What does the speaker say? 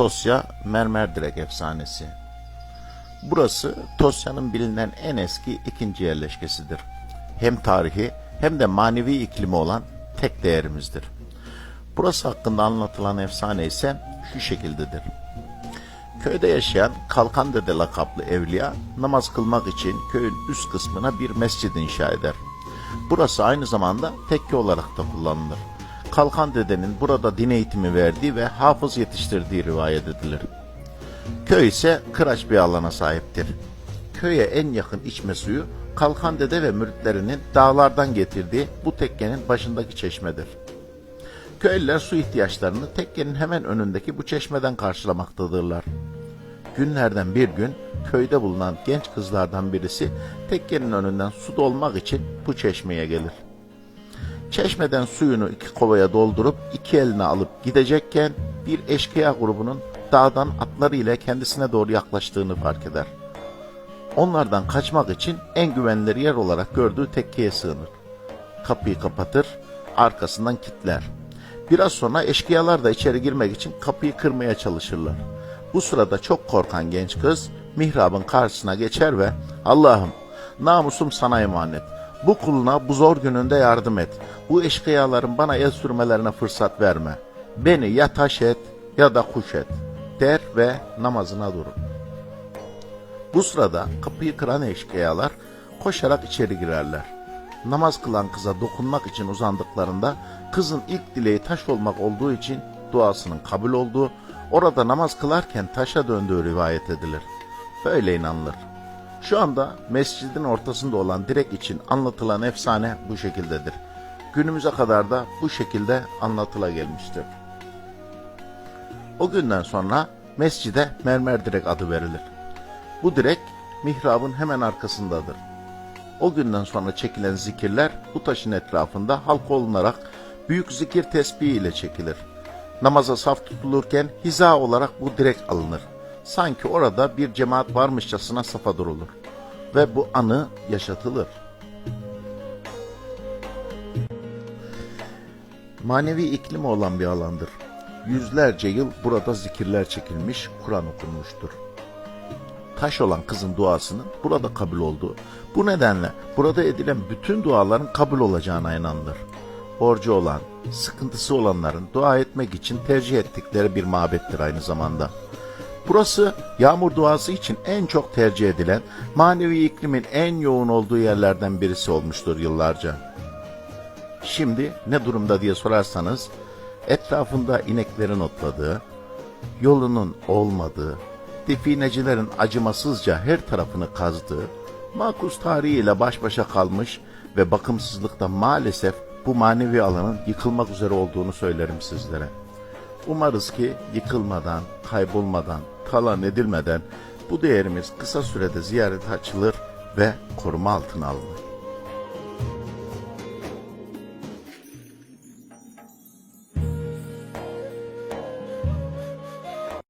Tosya Mermerdirek efsanesi. Burası Tosya'nın bilinen en eski ikinci yerleşkesidir. Hem tarihi hem de manevi iklimi olan tek değerimizdir. Burası hakkında anlatılan efsane ise şu şekildedir. Köyde yaşayan Kalkan Dede lakaplı evliya namaz kılmak için köyün üst kısmına bir mescid inşa eder. Burası aynı zamanda tekke olarak da kullanılır. Kalkan Dede'nin burada din eğitimi verdiği ve hafız yetiştirdiği rivayet edilir. Köy ise kıraç bir alana sahiptir. Köye en yakın içme suyu Kalkan Dede ve müritlerinin dağlardan getirdiği bu tekkenin başındaki çeşmedir. Köylüler su ihtiyaçlarını tekkenin hemen önündeki bu çeşmeden karşılamaktadırlar. Günlerden bir gün köyde bulunan genç kızlardan birisi tekkenin önünden su dolmak için bu çeşmeye gelir. Çeşmeden suyunu iki kovaya doldurup iki eline alıp gidecekken bir eşkıya grubunun dağdan atları ile kendisine doğru yaklaştığını fark eder. Onlardan kaçmak için en güvenilir yer olarak gördüğü tekkeye sığınır. Kapıyı kapatır, arkasından kilitler. Biraz sonra eşkıyalar da içeri girmek için kapıyı kırmaya çalışırlar. Bu sırada çok korkan genç kız mihrabın karşısına geçer ve Allah'ım namusum sana emanet. Bu kuluna bu zor gününde yardım et. Bu eşkıyaların bana el sürmelerine fırsat verme. Beni ya taş et ya da kuş et der ve namazına durur. Bu sırada kapıyı kıran eşkıyalar koşarak içeri girerler. Namaz kılan kıza dokunmak için uzandıklarında kızın ilk dileği taş olmak olduğu için duasının kabul olduğu, orada namaz kılarken taşa döndüğü rivayet edilir. Böyle inanılır. Şu anda mescidin ortasında olan direk için anlatılan efsane bu şekildedir. Günümüze kadar da bu şekilde anlatıla gelmiştir. O günden sonra mescide mermer direk adı verilir. Bu direk mihrabın hemen arkasındadır. O günden sonra çekilen zikirler bu taşın etrafında halk olunarak büyük zikir tesbihi ile çekilir. Namaza saf tutulurken hiza olarak bu direk alınır. Sanki orada bir cemaat varmışçasına safa durulur. Ve bu anı yaşatılır. Manevi iklimi olan bir alandır. Yüzlerce yıl burada zikirler çekilmiş, Kur'an okunmuştur taş olan kızın duasının burada kabul olduğu. Bu nedenle burada edilen bütün duaların kabul olacağına inanılır. Borcu olan, sıkıntısı olanların dua etmek için tercih ettikleri bir mabettir aynı zamanda. Burası yağmur duası için en çok tercih edilen, manevi iklimin en yoğun olduğu yerlerden birisi olmuştur yıllarca. Şimdi ne durumda diye sorarsanız, etrafında ineklerin otladığı, yolunun olmadığı, definecilerin acımasızca her tarafını kazdığı, makus tarihiyle baş başa kalmış ve bakımsızlıkta maalesef bu manevi alanın yıkılmak üzere olduğunu söylerim sizlere. Umarız ki yıkılmadan, kaybolmadan, talan edilmeden bu değerimiz kısa sürede ziyarete açılır ve koruma altına alınır.